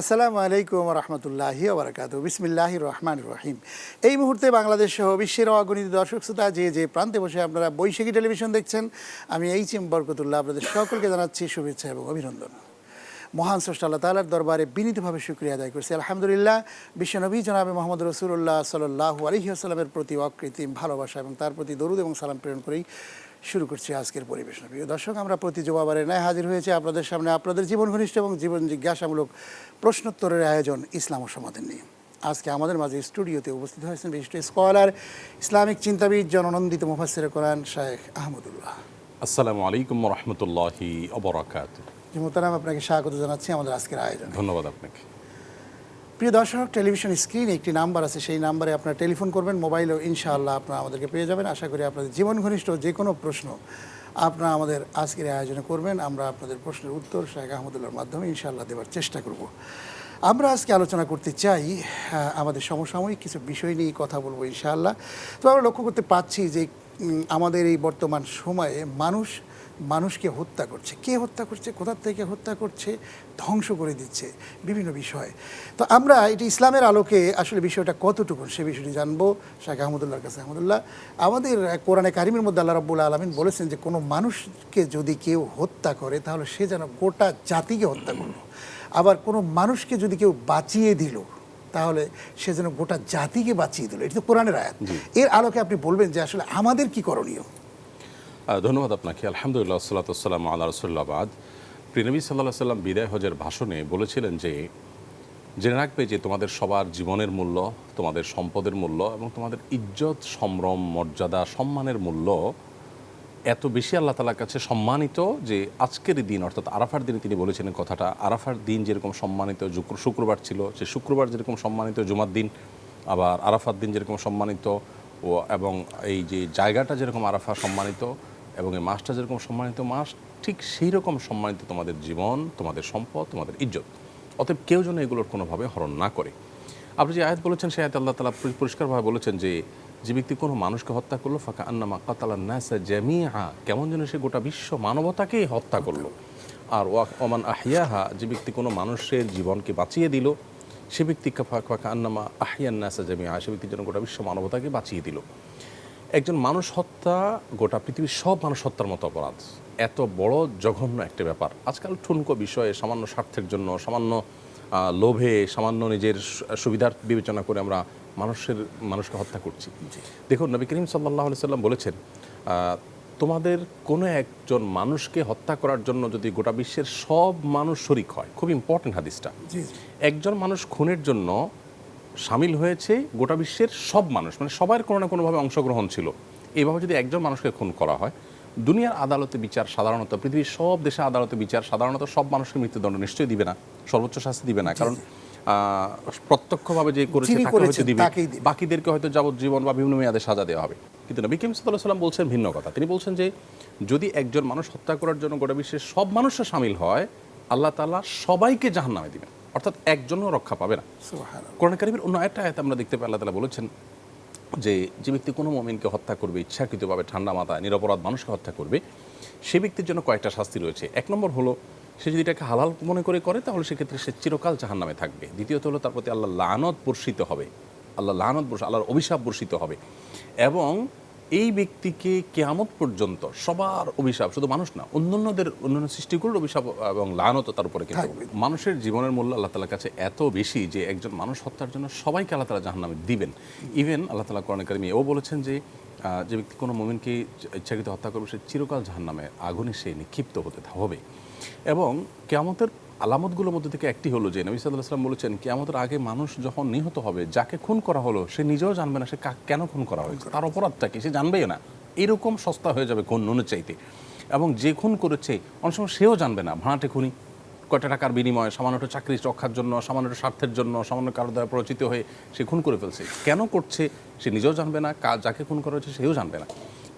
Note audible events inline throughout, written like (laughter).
আসসালামু আলাইকুম রহমতুল্লাহি ওবরাকাত বিসমিল্লাহ রহমান রহিম। এই মুহূর্তে বাংলাদেশ সহ বিশ্বের অগণিত দর্শক, শ্রোতা যে যে প্রান্তে বসে আপনারা বৈশাখী টেলিভিশন দেখছেন, আমি এইচ এম বরকতুল্লাহ আপনাদের সকলকে জানাচ্ছি শুভেচ্ছা এবং অভিনন্দন। মহান স্রষ্টা আল্লাহ তালার দরবারে বিনীতভাবে শুক্রিয়া আদায় করছি। আলহামদুলিল্লাহ, বিশ্বনবী জনাবে মোহাম্মদ রসুল্লাহ সাল্লাহ আসসালামের প্রতি অকৃত্রিম ভালোবাসা এবং তার প্রতি দরুদ এবং সালাম প্রেরণ করেই শুরু করছি আজকের পরিবেশনা। প্রিয় দর্শক আমরা প্রতি জবাবারে ন্যায় হাজির হয়েছে আপনাদের সামনে আপনাদের জীবন ঘনিষ্ঠ এবং জীবন জিজ্ঞাসামূলক প্রশ্নোত্তরের আয়োজন ইসলাম ও সমাধান নিয়ে। আজকে আমাদের মাঝে স্টুডিওতে উপস্থিত হয়েছেন বিশিষ্ট স্কলার ইসলামিক চিন্তাবিদ জননন্দিত মুফাসির কোরআন শায়েখ আহমদুল্লাহ। আসসালামু আলাইকুম রহমতুল্লাহি অবরাকাত মোতারাম আপনাকে স্বাগত জানাচ্ছি আমাদের আজকের আয়োজন। ধন্যবাদ আপনাকে। প্রিয় দর্শক, টেলিভিশন স্ক্রিনে একটি নাম্বার আছে। সেই নাম্বারে আপনারা টেলিফোন করবেন। মোবাইলেও ইনশাআল্লাহ আপনারা আমাদেরকে পেয়ে যাবেন। আশা করি আপনাদের জীবন ঘনিষ্ঠ যে কোনো প্রশ্ন আপনারা আমাদের আজকের আয়োজনে করবেন। আমরা আপনাদের প্রশ্নের উত্তর শেখ আহমদুল্লাহর মাধ্যমে ইনশাআল্লাহ দেওয়ার চেষ্টা করব। আমরা আজকে আলোচনা করতে চাই আমাদের সমসাময়িক কিছু বিষয় নিয়ে কথা বলব ইনশাআল্লাহ। তো আমরা লক্ষ্য করতে পাচ্ছি যে আমাদের এই বর্তমান সময়ে মানুষ মানুষকে হত্যা করছে। কে হত্যা করছে? কোথার থেকে হত্যা করছে? ধ্বংস করে দিচ্ছে। বিভিন্ন বিষয়। তো আমরা এটি ইসলামের আলোকে আসলে বিষয়টা কতটুকু সে বিষয়টি জানব শাহ আহমদুল্লাহর কাছে। আহমদুল্লাহ আমাদের কোরআনে কারিমের মধ্যে আল্লাহ রাব্বুল আলমিন বলেছেন যে কোনো মানুষকে যদি কেউ হত্যা করে তাহলে সে যেন গোটা জাতিকে হত্যা করল। আবার কোনো মানুষকে যদি কেউ বাঁচিয়ে দিল তাহলে সে যেন গোটা জাতিকে বাঁচিয়ে দিল। এটা তো কোরআনের আয়াত। এর আলোকে আপনি বলবেন যে আসলে আমাদের কি করণীয়? ধন্যবাদ আপনাকে। আলহামদুলিল্লাহ সাল্লাতাম আল্লাহ রসুল্লাবাদ প্রিনবী সাল্লাহ সাল্লাম বিদায় হজের ভাষণে বলেছিলেন যে, জেনে রাখবে যে তোমাদের সবার জীবনের মূল্য, তোমাদের সম্পদের মূল্য এবং তোমাদের ইজ্জত, সম্ভ্রম, মর্যাদা, সম্মানের মূল্য এত বেশি আল্লাহ তালার কাছে সম্মানিত যে আজকের দিন, অর্থাৎ আরাফার দিনে তিনি বলেছিলেন কথাটা, আরাফার দিন যেরকম সম্মানিত শুক্রবার ছিল, সে শুক্রবার যেরকম সম্মানিত জুমার দিন, আবার আরাফার দিন যেরকম সম্মানিত ও এবং এই যে জায়গাটা যেরকম আরাফা সম্মানিত এবং এই মাসটা যেরকম সম্মানিত, মাস ঠিক সেই রকম সম্মানিত তোমাদের জীবন, তোমাদের সম্পদ, তোমাদের ইজ্জত। অতএব কেউ যেন এগুলোর কোনোভাবে হরণ না করে। আপনি যে আয়াত বলেছেন, সেই আয়াত আল্লাহ তালা পরিষ্কারভাবে বলেছেন যে যে ব্যক্তি কোনো মানুষকে হত্যা করল ফাঁকা আন্নামা কাতালা নাসা জামিয়া কেমন যেন সে গোটা বিশ্ব মানবতাকেই হত্যা করল। আর ওয়া ওমান আহিয়াহা যে ব্যক্তি কোনো মানুষের জীবনকে বাঁচিয়ে দিল, সে ব্যক্তি ফাঁকা ফাঁকা আন্নামা আহিয়ান নাসা জামিয়া সে ব্যক্তি যেন গোটা বিশ্ব মানবতাকে বাঁচিয়ে দিল। একজন মানুষ হত্যা গোটা পৃথিবীর সব মানুষ হত্যার মতো অপরাধ। এত বড় জঘন্য একটা ব্যাপার। আজকাল ঠুনকো বিষয়ে সামান্য স্বার্থের জন্য সামান্য লোভে সামান্য নিজের সুবিধার বিবেচনা করে আমরা মানুষের মানুষকে হত্যা করছি। দেখুন নবী করিম সাল্লাহ সাল্লাম বলেছেন তোমাদের কোনো একজন মানুষকে হত্যা করার জন্য যদি গোটা বিশ্বের সব মানুষ শরিক হয় খুব ইম্পর্টেন্ট হাদিসটা। একজন মানুষ খুনের জন্য সামিল হয়েছে গোটা বিশ্বের সব মানুষ মানে সবার কোনো না কোনোভাবে অংশগ্রহণ ছিল। এইভাবে যদি একজন মানুষকে খুন করা হয় দুনিয়ার আদালতে বিচার সাধারণত পৃথিবীর সব দেশে আদালতে বিচার সাধারণত সব মানুষকে মৃত্যুদণ্ড নিশ্চয়ই দিবে না সর্বোচ্চ শাস্তি দিবে না। কারণ প্রত্যক্ষভাবে যে করেছে তাকে হয়তো দিবে। বাকিদেরকে হয়তো যাবজ্জীবন বা বিভিন্ন মেয়াদে সাজা দেওয়া হবে। কিন্তু নবী কিম সাল্লাহ সাল্লাম বলছেন ভিন্ন কথা। তিনি বলছেন যে যদি একজন মানুষ হত্যা করার জন্য গোটা বিশ্বের সব মানুষরা সামিল হয় আল্লাহ তালা সবাইকে জাহান নামে দিবেন। অর্থাৎ একজনও রক্ষা পাবে না। কোরআন কারিমের অন্য একটা আয়াত আমরা দেখতে পাই আল্লাহ তালা বলেছেন যে যে ব্যক্তি কোনো মমিনকে হত্যা করবে ইচ্ছাকৃতভাবে ঠান্ডা মাথায় নিরপরাধ মানুষকে হত্যা করবে সে ব্যক্তির জন্য কয়েকটা শাস্তি রয়েছে। এক নম্বর হলো সে যদি এটাকে হালাল মনে করে করে তাহলে সেক্ষেত্রে সে চিরকাল জাহান নামে থাকবে। দ্বিতীয়ত হলো তার প্রতি আল্লাহ লানত বর্ষিত হবে। আল্লাহ লানত বর্ষ আল্লাহর অভিশাপ বর্ষিত হবে। এবং এই ব্যক্তিকে কেয়ামত পর্যন্ত সবার অভিশাপ শুধু মানুষ না অন্যান্যদের অন্যান্য সৃষ্টিগুলোর অভিশাপ এবং লানত তার উপরে কিন্তু মানুষের জীবনের মূল্য আল্লাহ তালার কাছে এত বেশি যে একজন মানুষ হত্যার জন্য সবাইকে আল্লাহ তালা জাহান্নামে দিবেন। ইভেন আল্লাহ তালা কোরআন কারিমে এও বলেছেন যে যে ব্যক্তি কোনো মোমিনকে ইচ্ছাকৃত হত্যা করবে সে চিরকাল জাহান্নামে আগুনে সে নিক্ষিপ্ত হতে হবে। এবং কেয়ামতের আলামতগুলোর মধ্যে থেকে একটি হলো যে নবী সাল্লাহ সাল্লাম বলেছেন, কেয়ামতের আগে মানুষ যখন নিহত হবে, যাকে খুন করা হলো, সে নিজেও জানবে না সে কা- কেন খুন করা হয়েছে। তার অপরাধটা কি? সে জানবেই না। এরকম সস্তা হয়ে যাবে খুন নুনের চাইতে। এবং যে খুন করেছে, অনেক সময় সেও জানবে না, ভাড়াটে খুনি। কয়টা টাকার বিনিময়ে সামান্য একটু চাকরি রক্ষার জন্য সামান্য একটু স্বার্থের জন্য, সামান্য কারও দ্বারা প্ররোচিত হয়ে সে খুন করে ফেলছে। কেন করছে, সে নিজেও জানবে না কাজ যাকে খুন করা হয়েছে, সেও জানবে না।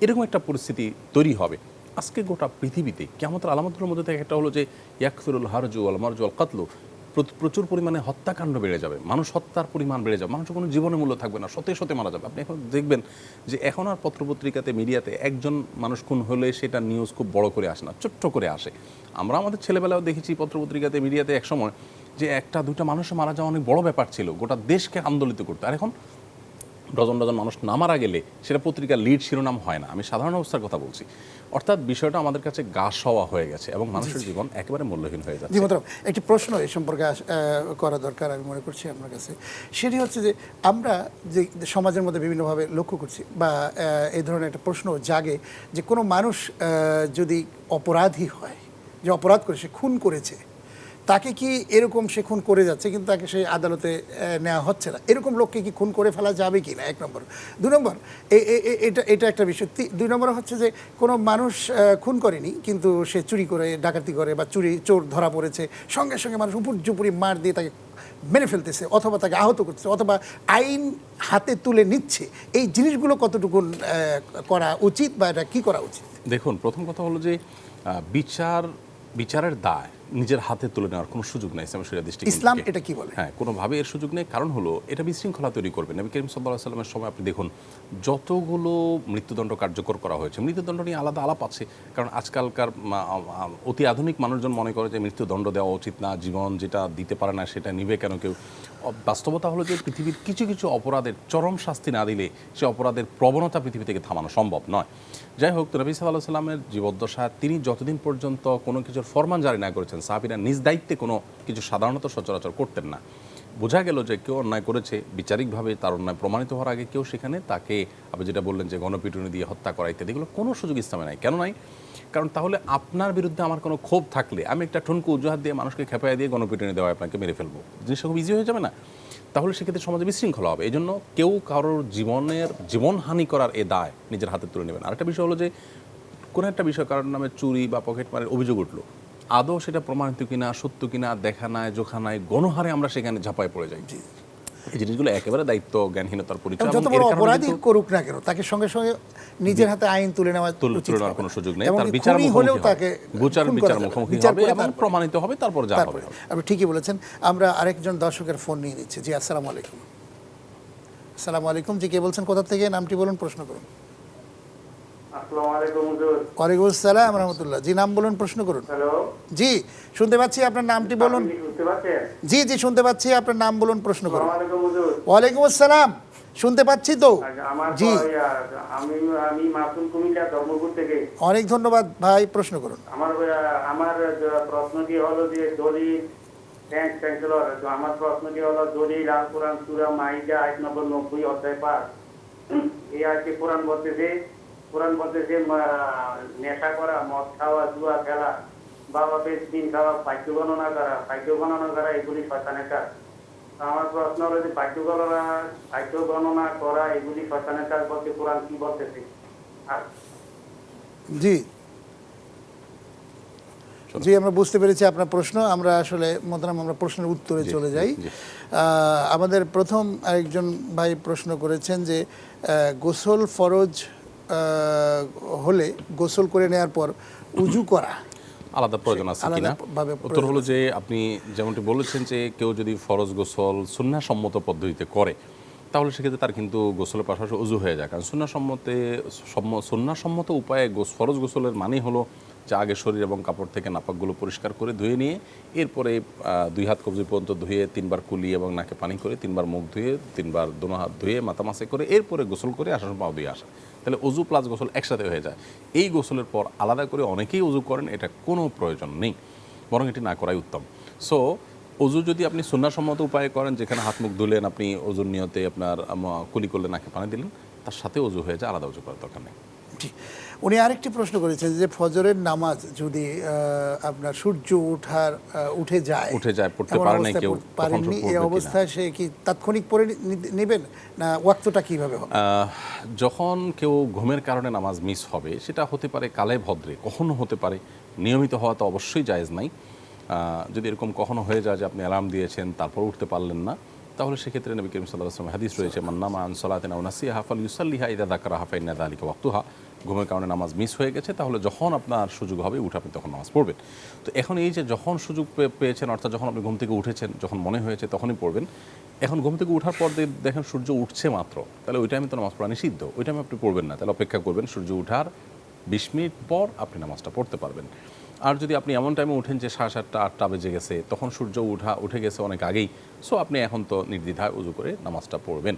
এরকম একটা পরিস্থিতি তৈরি হবে। আজকে গোটা পৃথিবীতে কেমন আলামতগুলোর মধ্যে থেকে একটা হলো যে, ইয়াকফিরুল হারজু আল মারজু আল কাতলু, প্র- প্রচুর পরিমাণে হত্যাকাণ্ড বেড়ে যাবে। মানুষ হত্যার পরিমাণ বেড়ে যাবে। মানুষের কোনো জীবনের মূল্য থাকবে না। সতে সতে মারা যাবে। আপনি এখন দেখবেন যে, এখন আর পত্রপত্রিকাতে, মিডিয়াতে একজন মানুষ খুন হলে সেটা নিউজ খুব বড় করে আসে না, ছোট্ট করে আসে। আমরা আমাদের ছেলেবেলাও দেখেছি পত্রপত্রিকাতে, মিডিয়াতে একসময় যে, একটা দুইটা মানুষের মারা যাওয়া অনেক বড় ব্যাপার ছিল। গোটা দেশকে আন্দোলিত করতো। আর এখন ডজন ডজন মানুষ না মারা গেলে সেটা পত্রিকার লিড শিরোনাম হয় না। আমি সাধারণ অবস্থার কথা বলছি। অর্থাৎ বিষয়টা আমাদের কাছে গা সওয়া হয়ে গেছে এবং মানুষের জীবন একেবারে মূল্যহীন হয়ে যাচ্ছে। একটি প্রশ্ন এই সম্পর্কে করা দরকার আমি মনে করছি আপনার কাছে। সেটি হচ্ছে যে আমরা যে সমাজের মধ্যে বিভিন্নভাবে লক্ষ্য করছি বা এই ধরনের একটা প্রশ্ন জাগে যে কোনো মানুষ যদি অপরাধী হয় যে অপরাধ করে সে খুন করেছে তাকে কি এরকম সে খুন করে যাচ্ছে কিন্তু তাকে সেই আদালতে নেওয়া হচ্ছে না? এরকম লোককে কি খুন করে ফেলা যাবে কি না? এক নম্বর। দুই নম্বর এটা এটা একটা বিষয়। দুই নম্বর হচ্ছে যে কোনো মানুষ খুন করেনি কিন্তু সে চুরি করে, ডাকাতি করে বা চুরি, চোর ধরা পড়েছে, সঙ্গে সঙ্গে মানুষ উপর জুপুরি মার দিয়ে তাকে মেরে ফেলতেছে অথবা তাকে আহত করছে অথবা আইন হাতে তুলে নিচ্ছে। এই জিনিসগুলো কতটুকু করা উচিত বা এটা কি করা উচিত? দেখুন, প্রথম কথা হলো যে বিচার, বিচারের দায়। নিজের হাতে তুলে নেওয়ার কোনো সুযোগ নাই ইসলামের শরিয়া দৃষ্টিকোণ ইসলাম এটা কি বলে? হ্যাঁ কোনোভাবে এর সুযোগ নেই। কারণ হলো এটা বিশৃঙ্খলা তৈরি করবে। নবী করিম সাল্লাহ সাল্লামের সময় আপনি দেখুন যতগুলো মৃত্যুদণ্ড কার্যকর করা হয়েছে মৃত্যুদণ্ড নিয়ে আলাদা আলাপ আছে। কারণ আজকালকার অতি আধুনিক মানুষজন মনে করে যে মৃত্যুদণ্ড দেওয়া উচিত না জীবন যেটা দিতে পারে না সেটা নিবে কেন কেউ? বাস্তবতা হলো যে পৃথিবীর কিছু কিছু অপরাধের চরম শাস্তি না দিলে সে অপরাধের প্রবণতা পৃথিবী থেকে থামানো সম্ভব নয়। যাই হোক তো নবী সাল্লাহ সাল্লামের জীবদ্দশা তিনি যতদিন পর্যন্ত কোনো কিছুর ফরমান জারি না করেছেন সাহাবিরা নিজ দায়িত্বে কোনো কিছু সাধারণত সচরাচর করতেন না। বোঝা গেল যে কেউ অন্যায় করেছে, বিচারিকভাবে তার অন্যায় প্রমাণিত হওয়ার আগে কেউ সেখানে তাকে, আপনি যেটা বললেন যে গণপিটুনি দিয়ে হত্যা করা ইত্যাদি, এগুলো কোনো সুযোগ ইসলামে নাই। কেন নাই? কারণ তাহলে আপনার বিরুদ্ধে আমার কোনো ক্ষোভ থাকলে, আমি একটা ঠুনকু অজুহাত দিয়ে মানুষকে খেপাইয়া দিয়ে গণপিটুনি দেওয়া আপনাকে মেরে ফেলব। জিনিসটা খুব ইজি হয়ে যাবে না। তাহলে সেক্ষেত্রে সমাজে বিশৃঙ্খলা হবে। এই জন্য কেউ কারোর জীবনের, জীবনহানি করার এ দায় নিজের হাতে তুলে নেবেন। আরেকটা বিষয় হলো যে, কোনো একটা বিষয় কারোর নামে চুরি বা পকেট মারের অভিযোগ উঠল। আদৌ সেটা প্রমাণিত কিনা সত্য কিনা দেখা নাই জোখা নাই গণহারে আমরা সেখানে ঝাঁপায় পড়ে যাই। এই জিনিসগুলো একেবারে দায়িত্ব জ্ঞানহীনতার পরিচয়। যত বড় অপরাধী করুক না কেন তাকে সঙ্গে সঙ্গে নিজের হাতে আইন তুলে নেওয়া তুলে নেওয়ার কোনো সুযোগ নেই। তার বিচার হলেও তাকে বিচার বিচার। মুখোমুখি হবে এবং প্রমাণিত হবে তারপর যা হবে। আপনি ঠিকই বলেছেন আমরা আরেকজন দর্শকের ফোন নিয়ে নিচ্ছি। জি আসসালামু আলাইকুম। আসসালামু আলাইকুম। জি কে বলছেন? কোথা থেকে? নামটি বলুন প্রশ্ন করুন। ওয়ালাইকুম আসসালাম রহমতুল্লাহ। জি নাম বলুন প্রশ্ন করুন। জি শুনতে পাচ্ছি আপনার নামটি বলুন। কি শুনতে পাচ্ছেন জি জি শুনতে পাচ্ছি আপনার নাম বলুন প্রশ্ন করুন। আসসালামু আলাইকুম হুজুর। ওয়ালাইকুম আসসালাম। শুনতে পাচ্ছি তো? আচ্ছা, আমার জি। আমি আমি মাসুম কুমিল্লা ধর্মপুর থেকে। অনেক ধন্যবাদ ভাই প্রশ্ন করুন। আমার আমার যে প্রশ্নটি হলো যে দলিল থ্যাংক চ্যান্সেলর আমার প্রশ্নটি হলো দলিল আল কোরআন সুরা মাইদা আয়াত নম্বর নব্বই অধ্যায় পাঁচ। এই আজকে কোরআন বলতেছে কোরআন বলতেছে আহ, নেশা করা মদ খাওয়া জুয়া খেলা বাবা বেশ দিন খাওয়া বাক্য গণনা করা বাক্য গণনা করা এগুলি শয়তানের কাজ। আমার প্রশ্ন হলো যে বাক্য গণনা বাক্য গণনা করা এগুলি শয়তানের কাজ বলতে কোরআন কি বলতেছে? জি। জি আমরা বুঝতে পেরেছি আপনার প্রশ্ন। আমরা আসলে মোতারাম আমরা প্রশ্নের উত্তরে চলে যাই। আহ, আমাদের প্রথম আরেকজন ভাই প্রশ্ন করেছেন যে আহ, গোসল ফরজ হলে গোসল করে নেওয়ার পর উজু করা। আলাদা প্রয়োজন আছে কিনা? উত্তর হলো যে আপনি যেমনটি বলেছেন যে কেউ যদি ফরজ গোসল সুন্নাসম্মত পদ্ধতিতে করে তাহলে সেক্ষেত্রে তার কিন্তু গোসলের পাশাপাশি উজু হয়ে যায়। কারণ সুন্নাসম্মতে সম্ম- সুন্নাসম্মত উপায়ে ফরজ গোসলের মানে হলো যে আগে শরীর এবং কাপড় থেকে নাপাকগুলো পরিষ্কার করে ধুয়ে নিয়ে এরপরে দুই হাত কবজি পর্যন্ত ধুয়ে তিনবার কুলি এবং নাকে পানি করে তিনবার মুখ ধুয়ে তিনবার দোনো হাত ধুয়ে মাথা মাসে করে এরপরে গোসল করে আসার পাও দিয়ে আসা। তাহলে অজু প্লাস গোসল একসাথে হয়ে যায়। এই গোসলের পর আলাদা করে অনেকেই অজু করেন, এটা কোনো প্রয়োজন নেই, বরং এটি না করাই উত্তম। সো অজু যদি আপনি সুন্নাসম্মত উপায়ে করেন, যেখানে হাত মুখ ধুলেন, আপনি অজুর নিয়তে আপনার কুলি করলে নাকে পানি দিলেন, তার সাথে অজু হয়ে যায়, আলাদা অজু করার দরকার নেই। উনি আরেকটি প্রশ্ন করেছেন যে ফজরের নামাজ যদি আপনার সূর্য উঠার উঠে যায় উঠে যায়, পড়তে পারে না কেউ, পারেননি এই অবস্থায় সে কি তাৎক্ষণিক পড়ে নেবেন? না ওয়াক্তটা কীভাবে হবে? যখন কেউ ঘুমের কারণে নামাজ মিস হবে সেটা হতে পারে কালে ভদ্রে কখনো হতে পারে নিয়মিত হওয়া তো অবশ্যই জায়েজ নাই। যদি এরকম কখনো হয়ে যায় যে আপনি অ্যালার্ম দিয়েছেন তারপর উঠতে পারলেন না তাহলে সেক্ষেত্রে নবী করিম সাল্লাহ আসলাম হাদিস রয়েছে মান্নামা আন সলাতেন আউনাসি হাফাল ইউসাল্লিহা ইদা দাকারা হাফাইনা দালিকা ওয়াক্তুহা ঘুমের কারণে নামাজ মিস হয়ে গেছে, তাহলে যখন আপনার সুযোগ হবে, উঠে আপনি তখন নামাজ পড়বেন। তো এখন এই যে যখন সুযোগ পেয়েছেন, অর্থাৎ যখন আপনি ঘুম থেকে উঠেছেন, যখন মনে হয়েছে তখনই পড়বেন। এখন ঘুম থেকে উঠার পর দেখেন সূর্য উঠছে মাত্র, তাহলে ওই টাইমে তো নামাজ পড়া নিষিদ্ধ। ওই টাইমে আপনি পড়বেন না, তাহলে অপেক্ষা করবেন সূর্য উঠার বিশ মিনিট পর আপনি নামাজটা পড়তে পারবেন। আর যদি আপনি এমন টাইমে উঠেন যে সাড়ে সাতটা আটটা বেজে গেছে তখন সূর্য উঠা উঠে গেছে অনেক আগেই। সো আপনি এখন তো নির্দ্বিধায় উজু করে নামাজটা পড়বেন।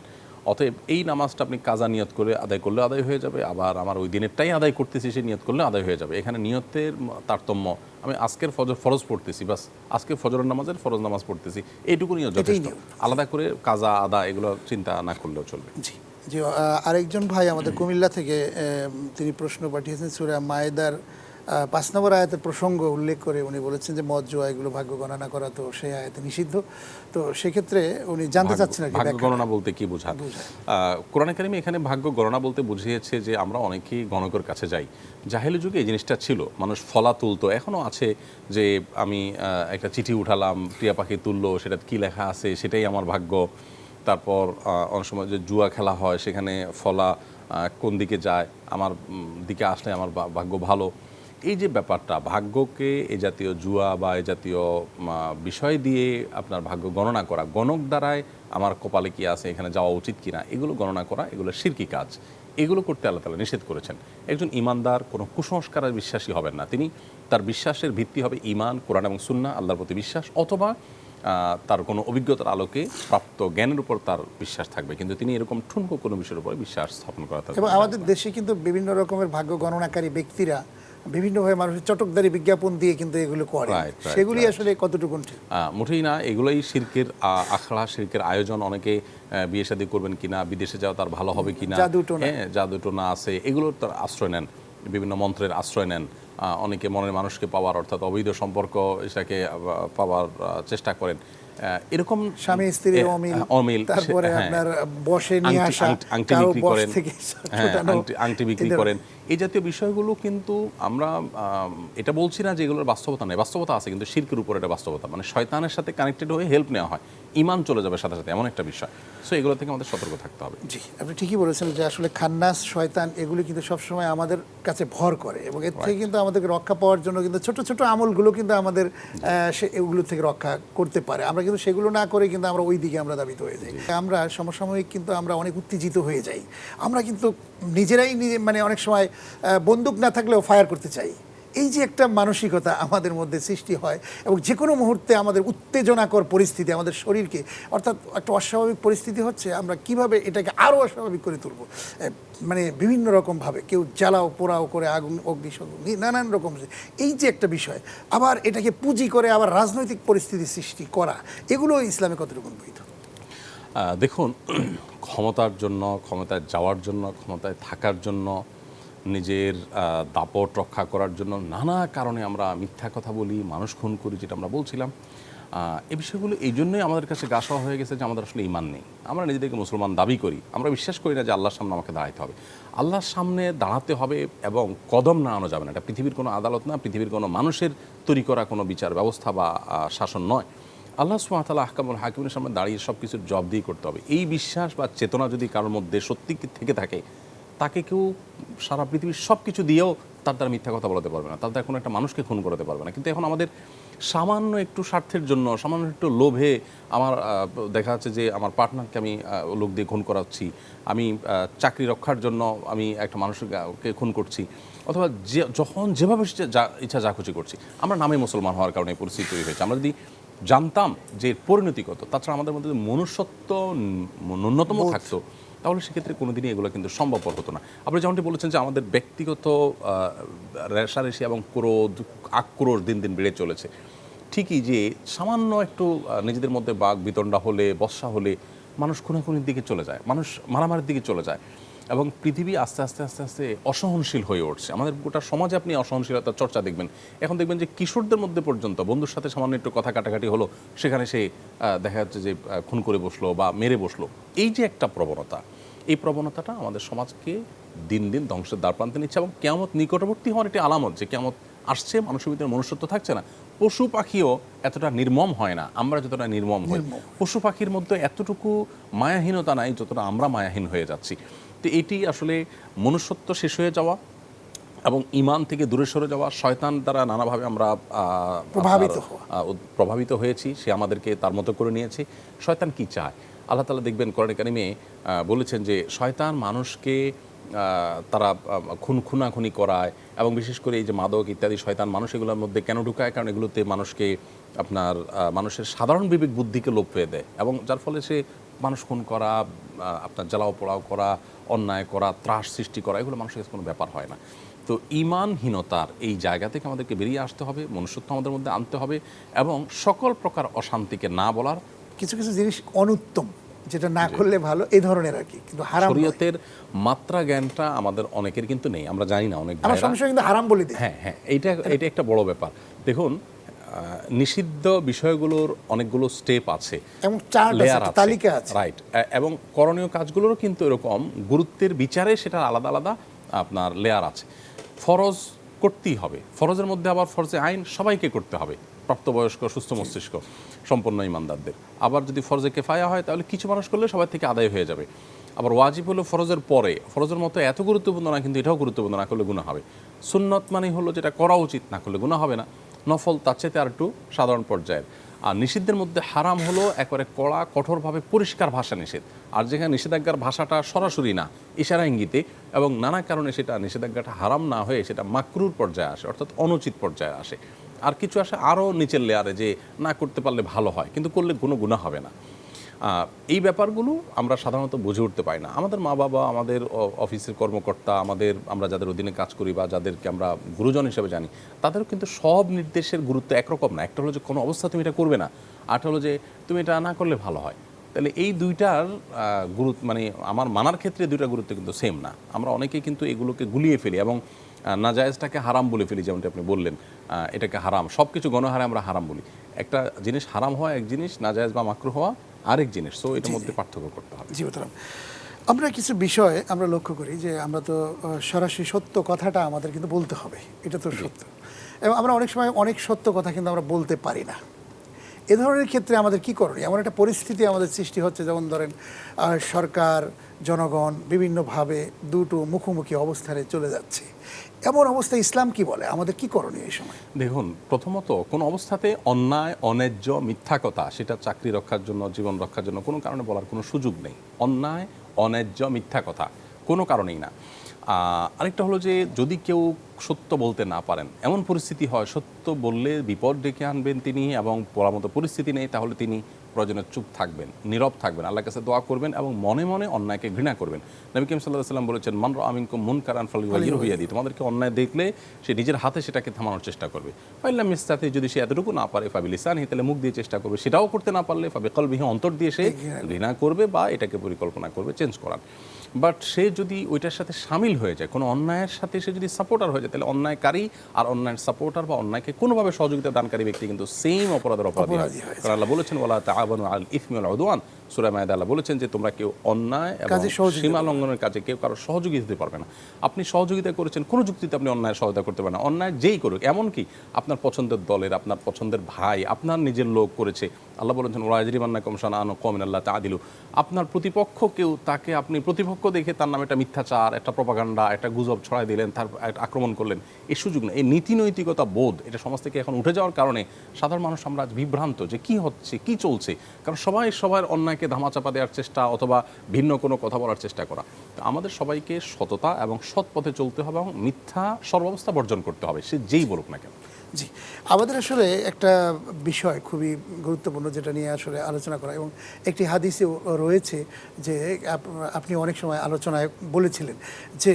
অতএব এই নামাজটা আপনি কাজা নিয়ত করে আদায় করলে আদায় হয়ে যাবে আবার আমার ওই দিনেরটাই আদায় করতেছি সে নিয়ত করলে আদায় হয়ে যাবে। এখানে নিয়তের তারতম্য আমি আজকের ফজর ফরজ পড়তেছি বাস। আজকে ফজরের নামাজের ফরজ নামাজ পড়তেছি। এইটুকু নিয়ত যথেষ্ট। আলাদা করে কাজা আদা এগুলো চিন্তা না করলেও চলবে। জি। জি আরেকজন ভাই আমাদের কুমিল্লা থেকে তিনি প্রশ্ন পাঠিয়েছেন সুরা মায়েদার পাঁচ নম্বর আয়াতের প্রসঙ্গ উল্লেখ করে উনি বলেছেন যে মদ জুয়া এগুলো ভাগ্য গণনা করা তো সেই আয়াতে নিষিদ্ধ। তো সেক্ষেত্রে উনি জানতে চাচ্ছেন আর ভাগ্য গণনা বলতে কি বোঝান কোরআন একাডেমি এখানে ভাগ্য গণনা বলতে বুঝিয়েছে যে আমরা অনেকেই গণকের কাছে যাই। জাহেলি যুগে এই জিনিসটা ছিল মানুষ ফলা তুলতো। এখনও আছে যে আমি একটা চিঠি উঠালাম টিয়া পাখি তুললো সেটা কি লেখা আছে সেটাই আমার ভাগ্য। তারপর অনেক সময় যে জুয়া খেলা হয় সেখানে ফলা কোন দিকে যায় আমার দিকে আসলে আমার ভাগ্য ভালো। এই যে ব্যাপারটা ভাগ্যকে এ জাতীয় জুয়া বা এ জাতীয় বিষয় দিয়ে আপনার ভাগ্য গণনা করা গণক দ্বারায় আমার কপালে কি আছে এখানে যাওয়া উচিত কিনা এগুলো গণনা করা এগুলো শিরকি কাজ। এগুলো করতে আল্লাহ তালা নিষেধ করেছেন। একজন ইমানদার কোনো কুসংস্কারের বিশ্বাসী হবেন না। তিনি তার বিশ্বাসের ভিত্তি হবে ইমান কোরআন এবং সুন্না আল্লাহর প্রতি বিশ্বাস অথবা তার কোনো অভিজ্ঞতার আলোকে প্রাপ্ত জ্ঞানের উপর তার বিশ্বাস থাকবে। কিন্তু তিনি এরকম ঠুনকো কোনো বিষয়ের উপরে বিশ্বাস স্থাপন করা তার এবং আমাদের দেশে কিন্তু বিভিন্ন রকমের ভাগ্য গণনাকারী ব্যক্তিরা বিভিন্নভাবে মানুষের চটকদারি বিজ্ঞাপন দিয়ে কিন্তু এগুলো করে। সেগুলি আসলে কতটুকু মোটেই না এগুলোই আহ, আখড়া শিরকের আয়োজন। অনেকে বিয়ে শাদী করবেন কিনা বিদেশে যাওয়া তার ভালো হবে কিনা। হ্যাঁ জাদুটোনা আছে। এগুলোর তার আশ্রয় নেন বিভিন্ন মন্ত্রের আশ্রয় নেন। অনেকে মনের মানুষকে পাওয়ার অর্থাৎ অবৈধ সম্পর্ক এটাকে পাওয়ার চেষ্টা করেন। এরকম স্বামী স্ত্রী অমিল অমিল তারপরে হ্যাঁ। আপনার বসে নিয়ে আসা আংটি- বিক্রি করেন। হ্যাঁ, আংটি বিক্রি করেন। এই জাতীয় বিষয়গুলো কিন্তু আমরা এটা বলছি না যে এগুলোর বাস্তবতা নেই বাস্তবতা আছে কিন্তু শিল্পের উপর এটা বাস্তবতা মানে শয়তানের সাথে কানেক্টেড হয়ে হেল্প নেওয়া হয় ইমান চলে যাবে সাথে সাথে এমন একটা বিষয়। সো এগুলো থেকে আমাদের সতর্ক থাকতে হবে। জি আপনি ঠিকই বলেছেন যে আসলে খান্নাস শয়তান এগুলি কিন্তু সবসময় আমাদের কাছে ভর করে এবং এর থেকে কিন্তু আমাদেরকে রক্ষা পাওয়ার জন্য কিন্তু ছোট ছোট আমলগুলো কিন্তু আমাদের সে এগুলো থেকে রক্ষা করতে পারে। আমরা কিন্তু সেগুলো না করে কিন্তু আমরা ওই দিকে আমরা দাবিত হয়ে যাই। আমরা সমসাময়িক কিন্তু আমরা অনেক উত্তেজিত হয়ে যাই। আমরা কিন্তু নিজেরাই নিজে মানে অনেক সময় বন্দুক না থাকলেও ফায়ার করতে চাই। এই যে একটা মানসিকতা আমাদের মধ্যে সৃষ্টি হয় এবং যে কোনো মুহূর্তে আমাদের উত্তেজনাকর পরিস্থিতি আমাদের শরীরকে, অর্থাৎ একটা অস্বাভাবিক পরিস্থিতি হচ্ছে, আমরা কীভাবে এটাকে আরও অস্বাভাবিক করে তুলব? মানে বিভিন্ন রকমভাবে কেউ জ্বালাও, পোড়াও করে আগুন অগ্নিসংযোগ নানান রকম এই যে একটা বিষয়, আবার এটাকে পুঁজি করে আবার রাজনৈতিক পরিস্থিতি সৃষ্টি করা এগুলো ইসলামে কতটুকু বৈধ দেখুন, (clears throat) ক্ষমতার জন্য, ক্ষমতায় যাওয়ার জন্য, ক্ষমতায় থাকার জন্য নিজের দাপট রক্ষা করার জন্য নানা কারণে আমরা মিথ্যা কথা বলি, মানুষ খুন করি যেটা আমরা বলছিলাম। এ বিষয়গুলো এই জন্যই আমাদের কাছে গাছা হয়ে গেছে যে আমাদের আসলে ইমান নেই। আমরা নিজেদেরকে মুসলমান দাবি করি। আমরা বিশ্বাস করি না যে আল্লাহর সামনে আমাকে দাঁড়াতে হবে। আল্লাহর সামনে দাঁড়াতে হবে এবং কদম নাড়ানো যাবে না। এটা পৃথিবীর কোনো আদালত না, পৃথিবীর কোনো মানুষের তৈরি করা কোনো বিচার ব্যবস্থা বা শাসন নয়। আল্লাহ সুমাতালা আহকামুল হাকিমের সামনে দাঁড়িয়ে সব কিছুর জব দিয়ে করতে হবে। এই বিশ্বাস বা চেতনা যদি কারোর মধ্যে সত্যি থেকে থাকে তাকে কেউ সারা পৃথিবীর সব কিছু দিয়েও তার দ্বারা মিথ্যা কথা বলাতে পারবে না। তার দ্বারা কোনো একটা মানুষকে খুন করাতে পারবে না। কিন্তু এখন আমাদের সামান্য একটু স্বার্থের জন্য সামান্য একটু লোভে আমার দেখা যাচ্ছে যে আমার পার্টনারকে আমি লোক দিয়ে খুন করাচ্ছি। আমি চাকরি রক্ষার জন্য আমি একটা মানুষকে খুন করছি। অথবা যে যখন যেভাবে যা ইচ্ছা যা খুশি করছি। আমরা নামে মুসলমান হওয়ার কারণে এই পরিস্থিতি তৈরি হয়েছে। আমরা যদি জানতাম যে পরিণতি কত তাছাড়া আমাদের মধ্যে যদি মনুষ্যত্ব ন্যূনতম থাকতো। তাহলে সেক্ষেত্রে কোনোদিনই এগুলো কিন্তু সম্ভবপর হতো না। আপনি যেমনটি বলেছেন যে আমাদের ব্যক্তিগত রেশারেশি এবং ক্রোধ, আক্রোশ দিন দিন বেড়ে চলেছে। ঠিকই যে সামান্য একটু নিজেদের মধ্যে বাঘ বিতণ্ডা হলে, বর্ষা হলে মানুষ খুনাখুনির দিকে চলে যায়, মানুষ মারামারির দিকে চলে যায় এবং পৃথিবী আস্তে আস্তে আস্তে আস্তে অসহনশীল হয়ে উঠছে। আমাদের গোটা সমাজে আপনি অসহনশীলতার চর্চা দেখবেন। এখন দেখবেন যে কিশোরদের মধ্যে পর্যন্ত, বন্ধুর সাথে সামান্য একটু কথা কাটাকাটি হলো, সেখানে সে দেখা যাচ্ছে যে খুন করে বসল বা মেরে বসল। এই যে একটা প্রবণতা এই প্রবণতাটা আমাদের সমাজকে দিন দিন ধ্বংসের দ্বার প্রান্তে নিচ্ছে এবং কেমত নিকটবর্তী হওয়ার একটি আলামত যে কেমত আসছে মানুষের ভিতরে মনুষ্যত্ব থাকছে না। পশু পাখিও এতটা নির্মম হয় না। আমরা যতটা নির্মম হই পশু পাখির মধ্যে এতটুকু মায়াহীনতা নাই যতটা আমরা মায়াহীন হয়ে যাচ্ছি। তো এটি আসলে মনুষ্যত্ব শেষ হয়ে যাওয়া এবং ইমান থেকে দূরে সরে যাওয়া শয়তান দ্বারা নানাভাবে আমরা প্রভাবিত প্রভাবিত হয়েছি সে আমাদেরকে তার মতো করে নিয়েছে। শয়তান কি চায়? আল্লাহ তালা দেখবেন কোরআন বলেছেন যে শয়তান মানুষকে তারা খুন, খুনাখুনি করায় এবং বিশেষ করে এই যে মাদক ইত্যাদি শয়তান মানুষ এগুলোর মধ্যে কেন ঢুকায়? কারণ এগুলোতে মানুষকে আপনার মানুষের সাধারণ বিবেক বুদ্ধিকে লোপ পেয়ে দেয় এবং যার ফলে সে মানুষ খুন করা আপনার জ্বালাও পোড়াও করা, অন্যায় করা, ত্রাস সৃষ্টি করা, এগুলো মানুষের কাছে কোনো ব্যাপার হয় না। তো ইমানহীনতার এই জায়গা থেকে আমাদেরকে বেরিয়ে আসতে হবে, মনুষ্যত্ব আমাদের মধ্যে আনতে হবে এবং সকল প্রকার অশান্তিকে না বলার কিছু কিছু জিনিস অনুত্তম যেটা না করলে ভালো এই ধরনের আর কি কিন্তু হারাম শরীয়তের মাত্রা জ্ঞানটা আমাদের অনেকের কিন্তু নেই আমরা জানি না অনেক আমরা সঙ্গে কিন্তু হারাম বলে দিই। হ্যাঁ হ্যাঁ এইটা এটা একটা বড় ব্যাপার। দেখুন নিষিদ্ধ বিষয়গুলোর অনেকগুলো স্টেপ আছে। এবং চার লেয়ার তালিকা আছে। রাইট এবং করণীয় কাজগুলোরও কিন্তু এরকম গুরুত্বের বিচারে সেটা আলাদা আলাদা আপনার লেয়ার আছে। ফরজ করতেই হবে। ফরজের মধ্যে আবার ফরজে আইন সবাইকে করতে হবে। প্রাপ্তবয়স্ক, সুস্থ মস্তিষ্ক সম্পন্ন ইমানদারদের। আবার যদি ফরজে কেফায়া হয়, তাহলে কিছু মানুষ করলে সবার থেকে আদায় হয়ে যাবে। আবার ওয়াজিব হলো ফরজের পরে। ফরজের মতো এত গুরুত্বপূর্ণ না, কিন্তু এটাও গুরুত্বপূর্ণ, না করলে গুণা হবে। সুন্নত মানে হলো যেটা করা উচিত, না করলে গুণা হবে না। নফল তার চাইতে আর একটু সাধারণ পর্যায়ের। আর নিষিদ্ধের মধ্যে হারাম হলো একবারে কড়া, কঠোরভাবে পরিষ্কার ভাষা নিষেধ। আর যেখানে নিষেধাজ্ঞার ভাষাটা সরাসরি না, ইশারা ইঙ্গিতে এবং নানা কারণে সেটা নিষেধাজ্ঞাটা হারাম না হয়ে সেটা মাকরুর পর্যায়ে আসে, অর্থাৎ অনুচিত পর্যায়ে আসে। আর কিছু আসে আরও নিচের লেয়ারে যে না করতে পারলে ভালো হয়, কিন্তু করলে কোনো গুণা হবে না। এই ব্যাপারগুলো আমরা সাধারণত বুঝে উঠতে পারি না। আমাদের মা বাবা, আমাদের অফিসের কর্মকর্তা, আমাদের, আমরা যাদের অধীনে কাজ করি বা যাদেরকে আমরা গুরুজন হিসেবে জানি, তাদেরও কিন্তু সব নির্দেশের গুরুত্ব একরকম না। একটা হলো যে কোনো অবস্থা তুমি এটা করবে না আরটা হলো যে তুমি এটা না করলে ভালো হয়। তাহলে এই দুইটার গুরুত্ব মানে আমার মানার ক্ষেত্রে দুইটা গুরুত্ব কিন্তু সেম না। আমরা অনেকেই কিন্তু এগুলোকে গুলিয়ে ফেলি এবং নাজায়েজটাকে হারাম বলে ফেলি, যেমনটি আপনি বললেন। এটাকে হারাম। সব কিছু গণহারে আমরা হারাম বলি। একটা জিনিস হারাম হওয়া এক জিনিস নাজায়জ বা মাকরু হওয়া আরেক জিনিস। সো এটার মধ্যে পার্থক্য করতে হবে। জি আমরা কিছু বিষয় আমরা লক্ষ্য করি যে আমরা তো সরাসরি সত্য কথাটা আমাদের কিন্তু বলতে হবে। এটা তো সত্য। এবং আমরা অনেক সময় অনেক সত্য কথা কিন্তু আমরা বলতে পারি না। এ ধরনের ক্ষেত্রে আমাদের কি করণীয়? এমন একটা পরিস্থিতি আমাদের সৃষ্টি হচ্ছে, যেমন ধরেন সরকার, জনগণ বিভিন্নভাবে দুটো মুখোমুখি অবস্থানে চলে যাচ্ছে। এমন অবস্থায় ইসলাম কি বলে? আমাদের কি করণীয় এই সময়? দেখুন, প্রথমত কোন অবস্থাতে অন্যায়, অন্যায্য, মিথ্যা কথা, সেটা চাকরি রক্ষার জন্য, জীবন রক্ষার জন্য কোনো কারণে বলার কোনো সুযোগ নেই। অন্যায়, অন্যায্য, মিথ্যা কথা কোনো কারণেই না। আরেকটা হলো যে যদি কেউ সত্য বলতে না পারেন। এমন পরিস্থিতি হয়, সত্য বললে বিপদ ডেকে আনবেন তিনি এবং পরামত পরিস্থিতি নেই, তাহলে তিনি প্রয়োজনে চুপ থাকবেন নীরব থাকবেন আল্লাহর কাছে দোয়া করবেন এবং মনে মনে অন্যায়কে ঘৃণা করবেন। নবী কিম সাল্লাহ সাল্লাম বলেছেন মান আমিনকুম মুন কারান ফল হইয়া দিই তোমাদেরকে অন্যায় দেখলে সে নিজের হাতে সেটাকে থামানোর চেষ্টা করবে। ফাইল্লাম মিস্তাতে যদি সে এতটুকু না পারে ফাবি লিসান তাহলে মুখ দিয়ে চেষ্টা করবে। সেটাও করতে না পারলে ফাবি কলবিহি অন্তর দিয়ে সে ঘৃণা করবে বা এটাকে পরিকল্পনা করবে চেঞ্জ করার। বাট সে যদি ওইটার সাথে সামিল হয়ে যায় কোনো অন্যায়ের সাথে সে যদি সাপোর্টার হয়ে যায় তাহলে অন্যায়কারী আর অন্যায়ের সাপোর্টার বা অন্যায়কে কোনোভাবে সহযোগিতা দানকারী ব্যক্তি কিন্তু সেম অপরাধের অপরাধী হয়। কারণ আল্লাহ বলেছেন ওলা তাআবানু شعبا وعلى الإثم والعدوان. সূরা মায়েদা আল্লাহ বলেছেন যে তোমরা কেউ অন্যায় এবং সীমা লঙ্ঘনের কাজে কেউ কারও সহযোগী দিতে পারবে না। আপনি সহযোগিতা করেছেন কোনো যুক্তিতে আপনি অন্যায় সহায়তা করতে পারেন না। অন্যায় যেই করুক এমনকি আপনার পছন্দের দলের আপনার পছন্দের ভাই আপনার নিজের লোক করেছে আল্লাহ বলেছেন ওরা আজরিমান্না কমসান আনো কমিন আল্লাহ তা দিলু আপনার প্রতিপক্ষ কেউ তাকে আপনি প্রতিপক্ষ দেখে তার নামে একটা মিথ্যাচার একটা প্রপাগান্ডা একটা গুজব ছড়াই দিলেন তার আক্রমণ করলেন এই সুযোগ নেই। এই নীতি নৈতিকতা বোধ এটা সমাজ থেকে এখন উঠে যাওয়ার কারণে সাধারণ মানুষ আমরা আজ বিভ্রান্ত যে কি হচ্ছে কি চলছে? কারণ সবাই সবার অন্যায়কে ধামাচাপা দেওয়ার চেষ্টা অথবা ভিন্ন কোনো কথা বলার চেষ্টা করা। আমাদের সবাইকে সততা এবং সৎ পথে চলতে হবে এবং মিথ্যা সর্বাবস্থা বর্জন করতে হবে, সে যেই বলুক না কেন। জি, আমাদের আসলে একটা বিষয় খুবই গুরুত্বপূর্ণ যেটা নিয়ে আসলে আলোচনা করা এবং একটি হাদিসে রয়েছে যে আপনি অনেক সময় আলোচনায় বলেছিলেন যে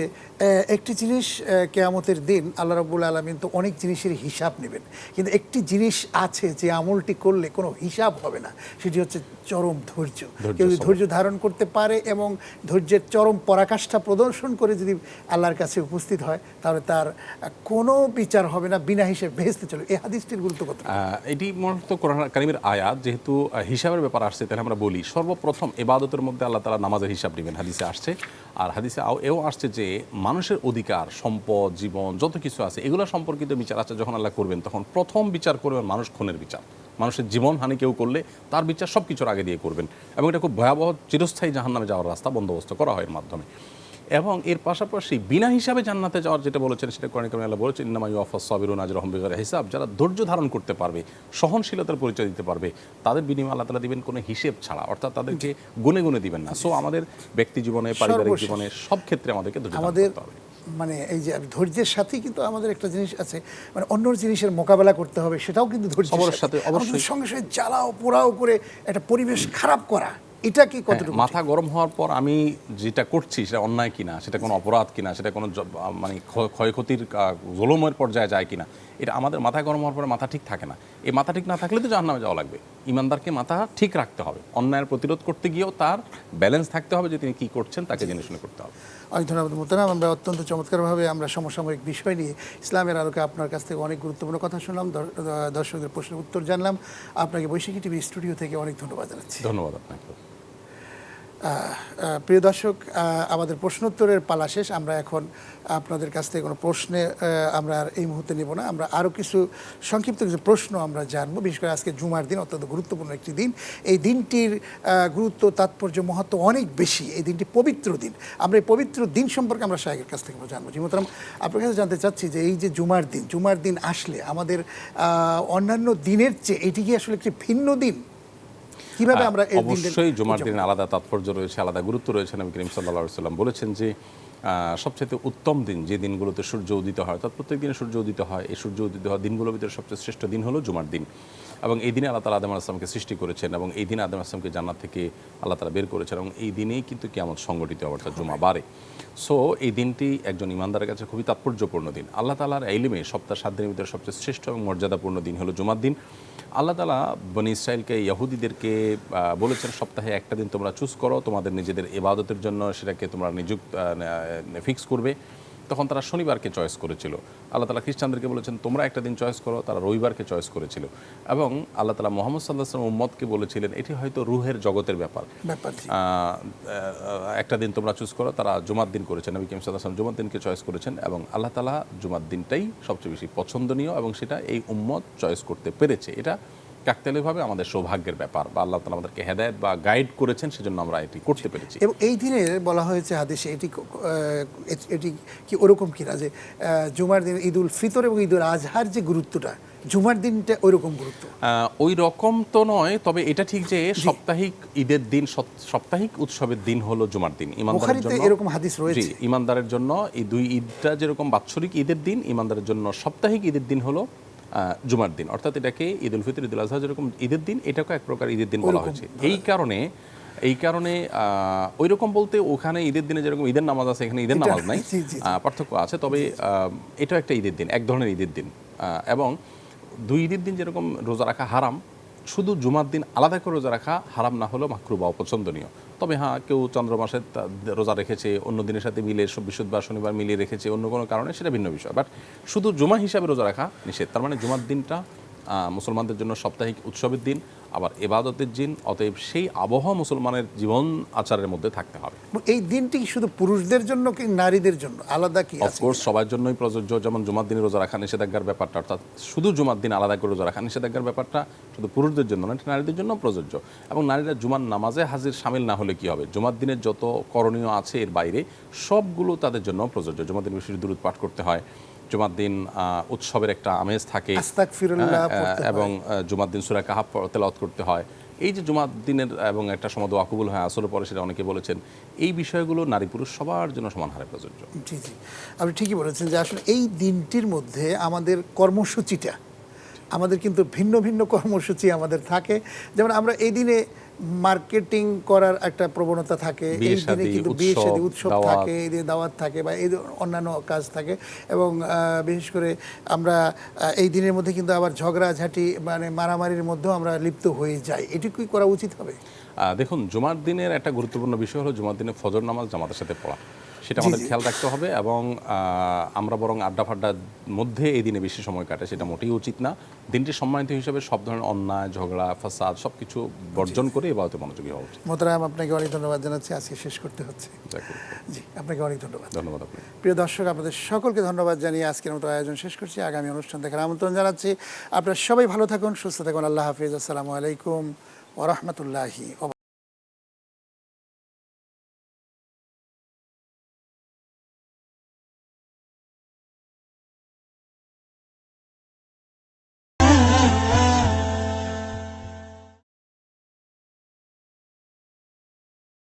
একটি জিনিস কেয়ামতের দিন আল্লাহ রব্বুল আলমিন তো অনেক জিনিসের হিসাব নেবেন। কিন্তু একটি জিনিস আছে যে আমলটি করলে কোনো হিসাব হবে না, সেটি হচ্ছে চরম ধৈর্য। কেউ যদি ধৈর্য ধারণ করতে পারে এবং ধৈর্যের চরম পরাকাষ্ঠা প্রদর্শন করে যদি আল্লাহর কাছে উপস্থিত হয় তাহলে তার কোনো বিচার হবে না বিনা হিসেবে ভেস্তে চলে। এই হাদিসটির গুরুত্ব কত? এটি মূলত কোরআন কারিমের আয়াত যেহেতু হিসাবের ব্যাপার আসছে তাহলে আমরা বলি সর্বপ্রথম এবাদতের মধ্যে আল্লাহ তালা নামাজের হিসাব নেবেন হাদিসে আসছে। আর হাদিসে এও আসছে যে মানুষের অধিকার সম্পদ জীবন যত কিছু আছে এগুলো সম্পর্কিত বিচার আছে যখন আল্লাহ করবেন তখন প্রথম বিচার করবেন মানুষ খুনের বিচার। মানুষের জীবন হানি কেউ করলে তার বিচার সব কিছুর আগে দিয়ে করবেন। এবং এটা খুব ভয়াবহ চিরস্থায়ী জাহান্নামে যাওয়ার রাস্তা বন্দোবস্ত করা হয় এর মাধ্যমে। এবং এর পাশাপাশি বিনা হিসাবে জান্নাতে যাওয়ার যেটা বলেছেন সেটা কোরআন আল্লাহ বলেছেন ইন্নামা ইউফাস সাবিরুন আজরাহুম বিগয়রি হিসাব। যারা ধৈর্য ধারণ করতে পারবে সহনশীলতার পরিচয় দিতে পারবে তাদের বিনিময় আল্লাহ তাআলা দিবেন কোনো হিসেব ছাড়া। অর্থাৎ তাদেরকে গুনে গুনে দিবেন না। সো আমাদের ব্যক্তি জীবনে পারিবারিক। জীবনে সব ক্ষেত্রে আমাদেরকে ধৈর্য আমাদের মানে এই যে ধৈর্যের সাথেই কিন্তু আমাদের একটা জিনিস আছে মানে অন্য জিনিসের মোকাবেলা করতে হবে সেটাও কিন্তু ধৈর্যের সাথে, অবশ্যই। সঙ্গে সঙ্গে জ্বালাও পোড়াও করে একটা পরিবেশ খারাপ করা এটা কি কতটুকু হ্যাঁ, মাথা গরম হওয়ার পর আমি যেটা করছি সেটা অন্যায় কিনা সেটা কোনো অপরাধ কিনা সেটা কোনো মানে ক্ষয়- ক্ষয়ক্ষতির আহ, জুলুমের পর্যায়ে যায় কিনা এটা আমাদের মাথা গরম হওয়ার পরে মাথা ঠিক থাকে না। এই মাথা ঠিক না থাকলে তো জাহান্নামে যাওয়া লাগবে। ইমানদারকে মাথা ঠিক রাখতে হবে। অন্যায়ের প্রতিরোধ করতে গিয়েও তার ব্যালেন্স থাকতে হবে যে তিনি কী করছেন তাকে জেনে শুনে করতে হবে। অনেক ধন্যবাদ মোতারাম আমরা অত্যন্ত চমৎকারভাবে আমরা সমসাময়িক বিষয় নিয়ে ইসলামের আলোকে আপনার কাছ থেকে অনেক গুরুত্বপূর্ণ কথা শুনলাম। দর- দর্শকদের প্রশ্নের উত্তর জানলাম। আপনাকে বৈশাখী টিভি স্টুডিও থেকে অনেক ধন্যবাদ জানাচ্ছি। ধন্যবাদ আপনাকে প্রিয় দর্শক আমাদের প্রশ্নোত্তরের পালা শেষ। আমরা এখন আপনাদের কাছ থেকে কোনো প্রশ্নে আমরা আর এই মুহূর্তে নেব না। আমরা আরও কিছু সংক্ষিপ্ত কিছু প্রশ্ন আমরা জানব। বিশেষ করে আজকে জুমার দিন, অত্যন্ত গুরুত্বপূর্ণ একটি দিন। এই দিনটির গুরুত্ব, তাৎপর্য, মহত্ব অনেক বেশি। এই দিনটি পবিত্র দিন। আমরা এই পবিত্র দিন সম্পর্কে আমরা শাহের কাছ থেকে জানব। জিমতরাম আপনার কাছে জানতে চাচ্ছি যে এই যে জুমার দিন জুমার দিন আসলে আমাদের অন্যান্য দিনের চেয়ে এটি কি আসলে একটি ভিন্ন দিন? কীভাবে আমরা অবশ্যই জুমার দিন আলাদা তাৎপর্য রয়েছে আলাদা গুরুত্ব রয়েছে নবী করিম সাল্লাহ সাল্লাম বলেছেন যে আহ, সবচেয়ে উত্তম দিন যে দিনগুলোতে সূর্য উদিত হয় অর্থাৎ প্রত্যেক দিনে সূর্য উদিত হয় এই সূর্য উদিত হওয়া দিনগুলোর ভিতরে সবচেয়ে শ্রেষ্ঠ দিন হলো জুমার দিন। এবং এই দিনে আল্লাহ তালা আদম আসলামকে সৃষ্টি করেছেন এবং এই দিনে আদম আসলামকে জান্নাত থেকে আল্লাহ তালা বের করেছেন এবং এই দিনেই কিন্তু কেমন সংগঠিত অর্থাৎ জুমা বারে। সো এই দিনটি একজন ইমানদারের কাছে খুবই তাৎপর্যপূর্ণ দিন। আল্লাহ তালার এলিমে সপ্তাহ সাত দিনের ভিতরে সবচেয়ে শ্রেষ্ঠ এবং মর্যাদাপূর্ণ দিন হলো জুমার দিন। আল্লাহ তালা বনি ইসরায়েলকে ইয়াহুদিদেরকে বলেছেন, সপ্তাহে একটা দিন তোমরা চুজ করো, তোমাদের নিজেদের ইবাদতের জন্য সেটাকে তোমরা নিযুক্ত ফিক্স করবে। তখন তারা শনিবারকে চয়েস করেছিল। আল্লাহ তালা খ্রিস্টানদেরকে বলেছেন তোমরা একটা দিন চয়েস করো। তারা রবিবারকে চয়েস করেছিল। এবং আল্লাহ তালা মোহাম্মদ সাল্লাহ সাল্লাম উম্মদকে বলেছিলেন এটি হয়তো রুহের জগতের ব্যাপার। একটা দিন তোমরা চুজ করো। তারা জুমার দিন করেছেন। নবী কিম সাল্লাম জুমার দিনকে চয়েস করেছেন এবং আল্লাহ তালা জুমার দিনটাই সবচেয়ে বেশি পছন্দনীয় এবং সেটা এই উম্মত চয়েস করতে পেরেছে। এটা কাকতালীয়ভাবে আমাদের সৌভাগ্যের ব্যাপার বা আল্লাহ তালা আমাদেরকে হেদায়ত বা গাইড করেছেন সেজন্য আমরা এটি করতে পেরেছি। এবং এই দিনে বলা হয়েছে হাদিসে এটি এটি কি ওরকম কিনা যে জুমার দিন ঈদুল ফিতর এবং ঈদুল আজহার যে গুরুত্বটা জুমার দিনটা ওইরকম গুরুত্ব। ওই রকম তো নয় তবে এটা ঠিক যে সাপ্তাহিক ঈদের দিন সপ- সাপ্তাহিক উৎসবের দিন হলো জুমার দিন ইমানদারের জন্য। এরকম হাদিস রয়েছে। ইমানদারের জন্য এই দুই ঈদটা যেরকম বাৎসরিক ঈদের দিন ইমানদারের জন্য সাপ্তাহিক ঈদের দিন হলো জুমার দিন। অর্থাৎ এটাকে ঈদ উল ফিতর ঈদুল আজহা যেরকম ঈদের দিন এটাকে এক প্রকার ঈদের দিন বলা হয়েছে। এই কারণে এই কারণে ওই রকম বলতে ওখানে ঈদের দিনে যেরকম ঈদের নামাজ আছে এখানে ঈদের নামাজ নাই। (laughs) পার্থক্য আছে তবে এটাও একটা ঈদের দিন এক ধরনের ঈদের দিন। এবং দুই ঈদের দিন যেরকম রোজা রাখা হারাম শুধু জুমার দিন আলাদা করে রোজা রাখা হারাম না হলেও মাকরু বা অপছন্দনীয়। তবে হ্যাঁ কেউ চন্দ্র মাসে রোজা রেখেছে, অন্য দিনের সাথে মিলে বিশুদ্ধ বা শনিবার মিলিয়ে রেখেছে, অন্য কোনো কারণে সেটা ভিন্ন বিষয়। বাট শুধু জুমা হিসাবে রোজা রাখা নিষেধ। তার মানে জুমার দিনটা মুসলমানদের জন্য সাপ্তাহিক উৎসবের দিন আবার এবাদতের দিন অতএব সেই আবহাওয়া মুসলমানের জীবন আচারের মধ্যে থাকতে হবে। এই দিনটি কি শুধু পুরুষদের জন্য কি নারীদের জন্য? আলাদা কি অফকোর্স সবার জন্যই প্রযোজ্য যেমন জুমার দিনে রোজা রাখা নিষেধাজ্ঞার ব্যাপারটা অর্থাৎ শুধু জুমার দিন আলাদা করে রোজা রাখা নিষেধাজ্ঞার ব্যাপারটা শুধু পুরুষদের জন্য না এটা নারীদের জন্য প্রযোজ্য। এবং নারীরা জুমার নামাজে হাজির সামিল না হলে কি হবে? জুমার দিনের যত করণীয় আছে এর বাইরে সবগুলো তাদের জন্য প্রযোজ্য। জুমার দিন বেশি দূরত পাঠ করতে হয় জুমার দিন উৎসবের একটা আমেজ থাকে। হ্যাঁ। এবং জুমার দিন সুরা কাহাব তেলাওয়াত করতে হয়। এই যে জুমার দিনের এবং একটা সময় দোয়া কবুল হয় আসলে পরে সেটা অনেকে বলেছেন এই বিষয়গুলো নারী পুরুষ সবার জন্য সমান হারে প্রযোজ্য। জি জি। আপনি ঠিকই বলেছেন যে আসলে এই দিনটির মধ্যে আমাদের কর্মসূচিটা আমাদের কিন্তু ভিন্ন ভিন্ন কর্মসূচি আমাদের থাকে। যেমন আমরা এই দিনে মার্কেটিং করার একটা প্রবণতা থাকে। এই দিনে কিন্তু বিয়ে উৎসব, উৎসব থাকে এই দিনে দাওয়াত থাকে বা এই অন্যান্য কাজ থাকে। এবং বিশেষ করে আমরা এই দিনের মধ্যে কিন্তু আবার ঝগড়া ঝাঁটি মানে মারামারির মধ্যেও আমরা লিপ্ত হয়ে যাই। এটুকুই করা উচিত হবে? আহ, দেখুন জুমার দিনের একটা গুরুত্বপূর্ণ বিষয় হলো জুমার দিনে ফজর নামাজ জামাতের সাথে পড়া। সেটা আমাদের খেয়াল রাখতে হবে এবং আমরা বরং আড্ডা ফাড্ডার মধ্যে এই দিনে বেশি সময় কাটে সেটা মোটেই উচিত না। দিনটি সম্মানিত হিসেবে সব ধরনের অন্যায় ঝগড়া ফাসাদ সব কিছু বর্জন করে এবারতে মনোযোগী হওয়া উচিত। মোতারাম আপনাকে অনেক ধন্যবাদ জানাচ্ছি। আজকে শেষ করতে হচ্ছে। জি আপনাকে অনেক ধন্যবাদ। ধন্যবাদ আপনাকে। প্রিয় দর্শক আপনাদের সকলকে ধন্যবাদ জানিয়ে আজকের মতো আয়োজন শেষ করছি। আগামী অনুষ্ঠান দেখার আমন্ত্রণ জানাচ্ছি। আপনারা সবাই ভালো থাকুন সুস্থ থাকুন। আল্লাহ হাফিজ। আসসালামু আলাইকুম ওরহমতুল্লাহি